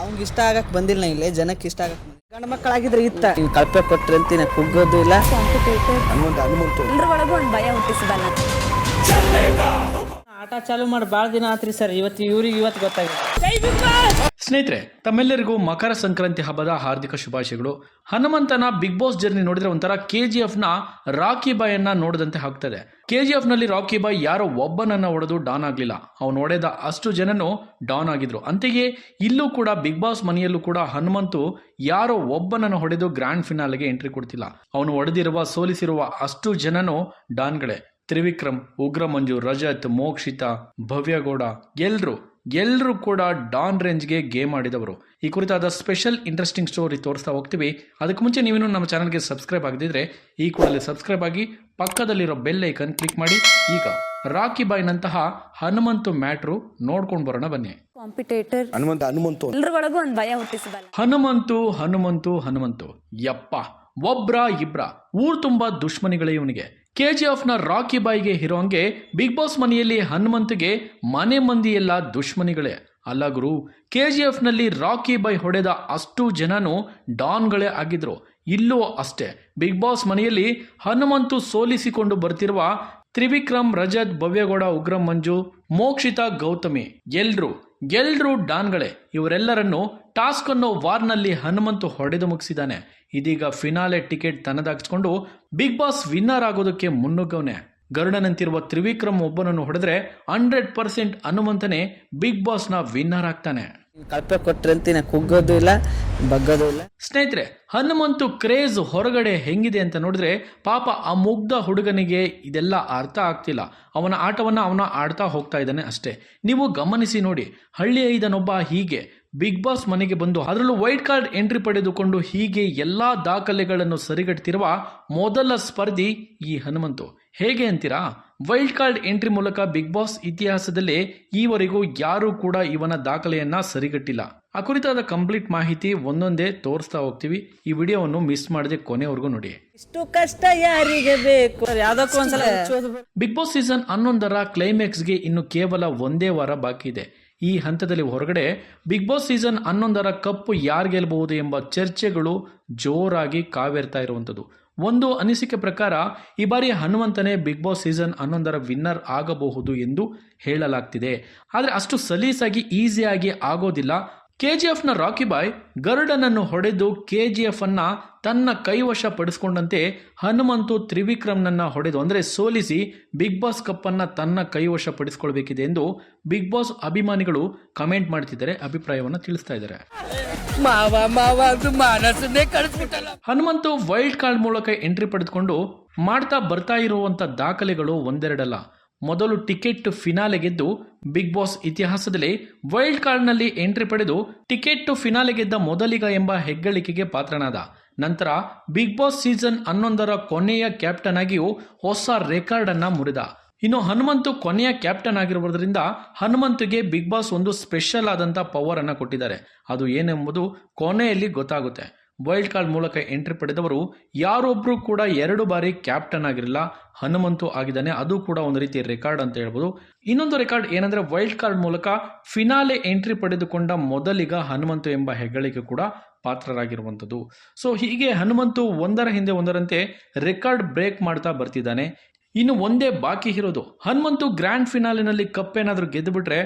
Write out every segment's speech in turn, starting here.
ಅವ್ನಿಗೆ ಇಷ್ಟ ಆಗಕ್ ಬಂದಿಲ್ಲ ನಾ ಇಲ್ಲೇ ಜನಕ್ಕೆ ಇಷ್ಟ ಆಗಕ್ ಬಂದಿಲ್ಲ. ಗಂಡ ಮಕ್ಕಳಾಗಿದ್ರೆ ಇತ್ತ? ನೀವು ಕಳಪೆ ಕೊಟ್ರೆ ಅಂತ ನಾ ಕುಗ್ಗೋದು ಇಲ್ಲ. ಅಂತ ಎಲ್ರೊಳಗೂ ಒಂದು ಭಯ ಹುಟ್ಟಿಸಿದಲ್ಲ. ಆಟ ಚಾಲು ಮಾಡಿ ಬಹಳ ದಿನ ಆತ್ರಿ ಸರ್. ಇವತ್ತು ಇವ್ರಿಗೆ ಇವತ್ತು ಗೊತ್ತಾಗಿದೆ ಸ್ನೇಹಿತರೆ ತಮ್ಮೆಲ್ಲರಿಗೂ ಮಕರ ಸಂಕ್ರಾಂತಿ ಹಬ್ಬದ ಹಾರ್ದಿಕ ಶುಭಾಶಯಗಳು. ಹನುಮಂತನ ಬಿಗ್ ಬಾಸ್ ಜರ್ನಿ ನೋಡಿದ್ರೆ ಒಂಥರ ಕೆ ಜಿ ಎಫ್ನ ರಾಕಿ ಬಾಯನ್ನ ನೋಡಿದಂತೆ ಹಾಕ್ತದೆ ಕೆ ಜಿ ಎಫ್ನಲ್ಲಿ ರಾಕಿ ಬಾಯ್ ಯಾರೋ ಒಬ್ಬನನ್ನ ಹೊಡೆದು ಡಾನ್ ಆಗ್ಲಿಲ್ಲ. ಅವನು ಹೊಡೆದ ಅಷ್ಟು ಜನನು ಡಾನ್ ಆಗಿದ್ರು. ಅಂತೆಯೇ ಇಲ್ಲೂ ಕೂಡ ಬಿಗ್ ಬಾಸ್ ಮನೆಯಲ್ಲೂ ಕೂಡ ಹನುಮಂತು ಯಾರೋ ಒಬ್ಬನನ್ನು ಹೊಡೆದು ಗ್ರ್ಯಾಂಡ್ ಫಿನಾಲೆಗೆ ಎಂಟ್ರಿ ಕೊಡ್ತಿಲ್ಲ. ಅವನು ಹೊಡೆದಿರುವ ಸೋಲಿಸಿರುವ ಅಷ್ಟು ಜನನು ಡಾನ್ಗಳೇ. ತ್ರಿವಿಕ್ರಮ್ ಉಗ್ರ ಮಂಜು ರಜತ್ ಮೋಕ್ಷಿತ ಭವ್ಯಗೌಡ ಎಲ್ರು ಎಲ್ಲರೂ ಕೂಡ ಡಾನ್ ರೇಂಜ್ಗೆ ಗೇಮ್ ಆಡಿದವರು. ಈ ಕುರಿತಾದ ಸ್ಪೆಷಲ್ ಇಂಟ್ರೆಸ್ಟಿಂಗ್ ಸ್ಟೋರಿ ತೋರಿಸ್ತಾ ಹೋಗ್ತೀವಿ. ಅದಕ್ಕೆ ಮುಂಚೆ ನೀವೇನು ನಮ್ಮ ಚಾನಲ್ಗೆ ಸಬ್ಸ್ಕ್ರೈಬ್ ಆಗದಿದ್ರೆ ಈ ಕೂಡಲೇ ಸಬ್ಸ್ಕ್ರೈಬ್ ಆಗಿ ಪಕ್ಕದಲ್ಲಿರೋ ಬೆಲ್ ಐಕನ್ ಕ್ಲಿಕ್ ಮಾಡಿ. ಈಗ ರಾಕಿ ಬಾಯ್ನಂತಹ ಹನುಮಂತು ಮ್ಯಾಟ್ರು ನೋಡ್ಕೊಂಡು ಬರೋಣ ಬನ್ನಿ. ಕಾಂಪಿಟೇಟರ್. ಹನುಮಂತ ಹನುಮಂತು. ಒಂದು ಭಯ ಹನುಮಂತು ಹನುಮಂತು ಹನುಮಂತು. ಯಪ್ಪ. ಒಬ್ರ ಇಬ್ರ, ಊರ್ ತುಂಬಾ ದುಶ್ಮನಿಗಳೇ ಇವನಿಗೆ. ಕೆ ಜಿ ನ ರಾಕಿ ಬಾಯ್ಗೆ ಹೀರೋಂಗೆ ಬಿಗ್ ಬಾಸ್ ಮನೆಯಲ್ಲಿ ಹನುಮಂತಿಗೆ ಮನೆ ಮಂದಿ ಎಲ್ಲ ದುಶ್ಮನಿಗಳೇ. ಅಲ್ಲ ಗುರು ಕೆ ಜಿ ನಲ್ಲಿ ರಾಕಿ ಬಾಯ್ ಹೊಡೆದ ಅಷ್ಟು ಜನನು ಡಾನ್ಗಳೇ ಆಗಿದ್ರು. ಇಲ್ಲೂ ಅಷ್ಟೇ, ಬಿಗ್ ಬಾಸ್ ಮನೆಯಲ್ಲಿ ಹನುಮಂತು ಸೋಲಿಸಿಕೊಂಡು ಬರ್ತಿರುವ ತ್ರಿವಿಕ್ರಮ್, ರಜತ್, ಭವ್ಯಗೌಡ, ಉಗ್ರಂ, ಮಂಜು, ಮೋಕ್ಷಿತಾ ಗೌತಮಿ. ಎಲ್ರು ಎಲ್ರು ಡಾನ್ಗಳೇ, ಇವರೆಲ್ಲರನ್ನು ಟಾಸ್ಕ್ ಅನ್ನೋ ವಾರ್ನಲ್ಲಿ ಹನುಮಂತು ಹೊಡೆದು ಮುಗಿಸಿದ್ದಾನೆ ಇದೀಗ ಫಿನಾಲೆ ಟಿಕೆಟ್ ತನ್ನದಾಗಿಸ್ಕೊಂಡು ಬಿಗ್ ಬಾಸ್ ವಿನ್ನರ್ ಆಗೋದಕ್ಕೆ ಮುನ್ನುಗ್ಗವನೆ. ಗರುಡನಂತಿರುವ ತ್ರಿವಿಕ್ರಮ್ ಒಬ್ಬನನ್ನು ಹೊಡೆದ್ರೆ ಹಂಡ್ರೆಡ್ ಪರ್ಸೆಂಟ್ ಹನುಮಂತನೇ ಬಿಗ್ ಬಾಸ್ನ ವಿನ್ನರ್ ಆಗ್ತಾನೆ. ಕಳಪೆ ಕೊಟ್ರಂತ ಕುಗ್ಗೋದು ಇಲ್ಲ. ಸ್ನೇಹಿತರೆ, ಹನುಮಂತು ಕ್ರೇಜ್ ಹೊರಗಡೆ ಹೆಂಗಿದೆ ಅಂತ ನೋಡಿದ್ರೆ ಪಾಪ ಆ ಮುಗ್ಧ ಹುಡುಗನಿಗೆ ಇದೆಲ್ಲ ಅರ್ಥ ಆಗ್ತಿಲ್ಲ. ಅವನ ಆಟವನ್ನು ಅವನ ಆಡ್ತಾ ಹೋಗ್ತಾ ಇದ್ದಾನೆ ಅಷ್ಟೇ. ನೀವು ಗಮನಿಸಿ ನೋಡಿ ಹಳ್ಳಿ ಇದನ್ನೊಬ್ಬ ಹೀಗೆ ಬಿಗ್ ಬಾಸ್ ಮನೆಗೆ ಬಂದು ಅದರಲ್ಲೂ ವೈಟ್ ಕಾರ್ಡ್ ಎಂಟ್ರಿ ಪಡೆದುಕೊಂಡು ಹೀಗೆ ಎಲ್ಲಾ ದಾಖಲೆಗಳನ್ನು ಸರಿಗಟ್ಟಿರುವ ಮೊದಲ ಸ್ಪರ್ಧಿ ಈ ಹನುಮಂತು. ಹೇಗೆ ಅಂತೀರಾ? ವೈಲ್ಡ್ ಕಾರ್ಡ್ ಎಂಟ್ರಿ ಮೂಲಕ ಬಿಗ್ ಬಾಸ್ ಇತಿಹಾಸದಲ್ಲಿ ಈವರೆಗೂ ಯಾರೂ ಕೂಡ ಇವನ ದಾಖಲೆಯನ್ನ ಸರಿಗಟ್ಟಿಲ್ಲ. ಆ ಕುರಿತಾದ ಕಂಪ್ಲೀಟ್ ಮಾಹಿತಿ ಒಂದೊಂದೇ ತೋರಿಸ್ತಾ ಹೋಗ್ತೀವಿ. ಈ ವಿಡಿಯೋವನ್ನು ಮಿಸ್ ಮಾಡದೆ ಕೊನೆವರೆಗೂ ನೋಡಿ. ಇಷ್ಟು ಕಷ್ಟ ಯಾರಿಗೆ ಬೇಕು? ಬಿಗ್ ಬಾಸ್ ಸೀಸನ್ ಹನ್ನೊಂದರ ಕ್ಲೈಮ್ಯಾಕ್ಸ್ಗೆ ಇನ್ನು ಕೇವಲ ಒಂದೇ ವಾರ ಬಾಕಿ ಇದೆ. ಈ ಹಂತದಲ್ಲಿ ಹೊರಗಡೆ ಬಿಗ್ ಬಾಸ್ ಸೀಸನ್ ಹನ್ನೊಂದರ ಕಪ್ಪು ಯಾರು ಗೆಲ್ಲಬಹುದು ಎಂಬ ಚರ್ಚೆಗಳು ಜೋರಾಗಿ ಕಾವೇರ್ತಾ ಇರುವಂಥದ್ದು. ಒಂದು ಅನಿಸಿಕೆ ಪ್ರಕಾರ ಈ ಬಾರಿ ಹನುಮಂತನೇ ಬಿಗ್ ಬಾಸ್ ಸೀಸನ್ ಹನ್ನೊಂದರ ವಿನ್ನರ್ ಆಗಬಹುದು ಎಂದು ಹೇಳಲಾಗ್ತಿದೆ. ಆದರೆ ಅಷ್ಟು ಸಲೀಸಾಗಿ ಈಸಿಯಾಗಿ ಆಗೋದಿಲ್ಲ. ಕೆಜಿಎಫ್ನ ರಾಕಿ ಬಾಯ್ ಗರುಡನನ್ನು ಹೊಡೆದು ಕೆಜಿಎಫ್ ಅನ್ನ ತನ್ನ ಕೈವಶ ಪಡಿಸ್ಕೊಂಡಂತೆ ಹನುಮಂತು ತ್ರಿವಿಕ್ರಮ್ನನ್ನ ಹೊಡೆದು ಅಂದರೆ ಸೋಲಿಸಿ ಬಿಗ್ ಬಾಸ್ ಕಪ್ ಅನ್ನ ತನ್ನ ಕೈವಶ ಪಡಿಸ್ಕೊಳ್ಬೇಕಿದೆ ಎಂದು ಬಿಗ್ ಬಾಸ್ ಅಭಿಮಾನಿಗಳು ಕಮೆಂಟ್ ಮಾಡ್ತಿದ್ದಾರೆ ಅಭಿಪ್ರಾಯವನ್ನು ತಿಳಿಸ್ತಾ ಇದ್ದಾರೆ. ಹನುಮಂತು ವೈಲ್ಡ್ ಕಾರ್ಡ್ ಮೂಲಕ ಎಂಟ್ರಿ ಪಡೆದುಕೊಂಡು ಮಾಡ್ತಾ ಬರ್ತಾ ಇರುವಂತ ದಾಖಲೆಗಳು ಒಂದೆರಡಲ್ಲ. ಮೊದಲು ಟಿಕೆಟ್ ಫಿನಾಲೆ ಗೆದ್ದು ಬಿಗ್ ಬಾಸ್ ಇತಿಹಾಸದಲ್ಲಿ ವೈಲ್ಡ್ ಕಾರ್ಡ್ನಲ್ಲಿ ಎಂಟ್ರಿ ಪಡೆದು ಟಿಕೆಟ್ ಟು ಫಿನಾಲೆ ಗೆದ್ದ ಮೊದಲಿಗ ಎಂಬ ಹೆಗ್ಗಳಿಕೆಗೆ ಪಾತ್ರನಾದ ನಂತರ ಬಿಗ್ ಬಾಸ್ ಸೀಸನ್ ಹನ್ನೊಂದರ ಕೊನೆಯ ಕ್ಯಾಪ್ಟನ್ ಆಗಿಯೂ ಹೊಸ ರೆಕಾರ್ಡ್ ಅನ್ನ ಮುರಿದ. ಇನ್ನು ಹನುಮಂತು ಕೊನೆಯ ಕ್ಯಾಪ್ಟನ್ ಆಗಿರುವುದರಿಂದ ಹನುಮಂತುಗೆ ಬಿಗ್ ಬಾಸ್ ಒಂದು ಸ್ಪೆಷಲ್ ಆದಂಥ ಪವರ್ ಅನ್ನು ಕೊಟ್ಟಿದ್ದಾರೆ. ಅದು ಏನೆಂಬುದು ಕೊನೆಯಲ್ಲಿ ಗೊತ್ತಾಗುತ್ತೆ. ವೈಲ್ಡ್ ಕಾರ್ಡ್ ಮೂಲಕ ಎಂಟ್ರಿ ಪಡೆದವರು ಯಾರೊಬ್ಬರು ಕೂಡ ಎರಡು ಬಾರಿ ಕ್ಯಾಪ್ಟನ್ ಆಗಿರಲಿಲ್ಲ, ಹನುಮಂತು ಆಗಿದ್ದಾನೆ, ಅದು ಕೂಡ ಒಂದು ರೀತಿ ರೆಕಾರ್ಡ್ ಅಂತ ಹೇಳ್ಬೋದು. ಇನ್ನೊಂದು ರೆಕಾರ್ಡ್ ಏನಂದ್ರೆ ವೈಲ್ಡ್ ಕಾರ್ಡ್ ಮೂಲಕ ಫಿನಾಲೆ ಎಂಟ್ರಿ ಪಡೆದುಕೊಂಡ ಮೊದಲಿಗ ಹನುಮಂತು ಎಂಬ ಹೆಗ್ಗಳಿಕೆ ಕೂಡ ಪಾತ್ರರಾಗಿರುವಂಥದ್ದು. ಸೊ ಹೀಗೆ ಹನುಮಂತು ಒಂದರ ಹಿಂದೆ ಒಂದರಂತೆ ರೆಕಾರ್ಡ್ ಬ್ರೇಕ್ ಮಾಡ್ತಾ ಬರ್ತಿದ್ದಾನೆ. ಇನ್ನು ಒಂದೇ ಬಾಕಿ ಇರೋದು, ಹನುಮಂತು ಗ್ರ್ಯಾಂಡ್ ಫಿನಾಲಿನಲ್ಲಿ ಕಪ್ ಏನಾದರೂ ಗೆದ್ದುಬಿಟ್ರೆ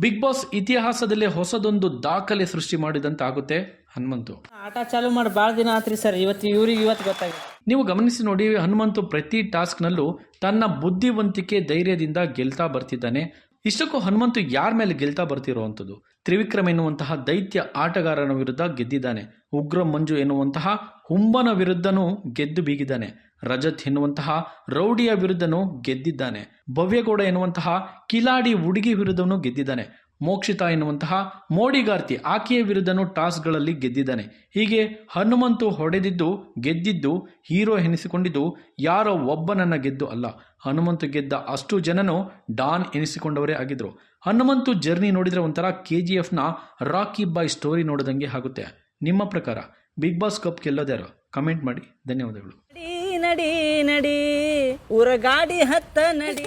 ಬಿಗ್ ಬಾಸ್ ಇತಿಹಾಸದಲ್ಲೇ ಹೊಸದೊಂದು ದಾಖಲೆ ಸೃಷ್ಟಿ ಮಾಡಿದಂತಾಗುತ್ತೆ. ಹನುಮಂತು. ಆಟ ಚಾಲು ಮಾಡಿ ಭಾಳ ದಿನ ಆತ್ರಿ ಸರ್. ಇವತ್ತು ಇವ್ರಿಗೆ ಇವತ್ತು ಗೊತ್ತಾಗಿದೆ. ನೀವು ಗಮನಿಸಿ ನೋಡಿ ಹನುಮಂತು ಪ್ರತಿ ಟಾಸ್ಕ್ನಲ್ಲೂ ತನ್ನ ಬುದ್ಧಿವಂತಿಕೆ ಧೈರ್ಯದಿಂದ ಗೆಲ್ತಾ ಬರ್ತಿದ್ದಾನೆ. ಇಷ್ಟಕ್ಕೂ ಹನುಮಂತು ಯಾರ ಮೇಲೆ ಗೆಲ್ತಾ ಬರ್ತಿರುವಂಥದ್ದು ತ್ರಿವಿಕ್ರಮ್ ಎನ್ನುವಂತಹ ದೈತ್ಯ ಆಟಗಾರನ ವಿರುದ್ಧ ಗೆದ್ದಿದ್ದಾನೆ. ಉಗ್ರ ಮಂಜು ಎನ್ನುವಂತಹ ಹುಂಬನ ವಿರುದ್ಧನೂ ಗೆದ್ದು ಬೀಗಿದ್ದಾನೆ. ರಜತ್ ಎನ್ನುವಂತಹ ರೌಡಿಯ ವಿರುದ್ಧನೂ ಗೆದ್ದಿದ್ದಾನೆ. ಭವ್ಯಗೌಡ ಎನ್ನುವಂತಹ ಕಿಲಾಡಿ ಹುಡುಗಿ ವಿರುದ್ಧನೂ ಗೆದ್ದಿದ್ದಾನೆ. ಮೋಕ್ಷಿತಾ ಎನ್ನುವಂತಹ ಮೋಡಿಗಾರ್ತಿ ಆಕೆಯ ವಿರುದ್ಧನೂ ಟಾಸ್ಗಳಲ್ಲಿ ಗೆದ್ದಿದ್ದಾನೆ. ಹೀಗೆ ಹನುಮಂತು ಹೊಡೆದಿದ್ದು ಗೆದ್ದಿದ್ದು ಹೀರೋ ಎನಿಸಿಕೊಂಡಿದ್ದು ಯಾರೋ ಒಬ್ಬನನ್ನ ಗೆದ್ದು ಅಲ್ಲ. ಹನುಮಂತು ಗೆದ್ದ ಅಷ್ಟು ಜನನು ಡಾನ್ ಎನಿಸಿಕೊಂಡವರೇ ಆಗಿದ್ರು. ಹನುಮಂತು ಜರ್ನಿ ನೋಡಿದ್ರೆ ಒಂಥರ ಕೆ ಜಿ ಎಫ್ನ ರಾಕಿ ಬಾಯ್ ಸ್ಟೋರಿ ನೋಡಿದಂಗೆ ಆಗುತ್ತೆ. ನಿಮ್ಮ ಪ್ರಕಾರ ಬಿಗ್ ಬಾಸ್ ಕಪ್ ಗೆಲ್ಲೋದ್ಯಾರು ಕಮೆಂಟ್ ಮಾಡಿ. ಧನ್ಯವಾದಗಳು. ನಡಿ ನಡಿ ನಡಿ. ಊರ ಗಾಡಿ ಹತ್ತ ನಡಿ.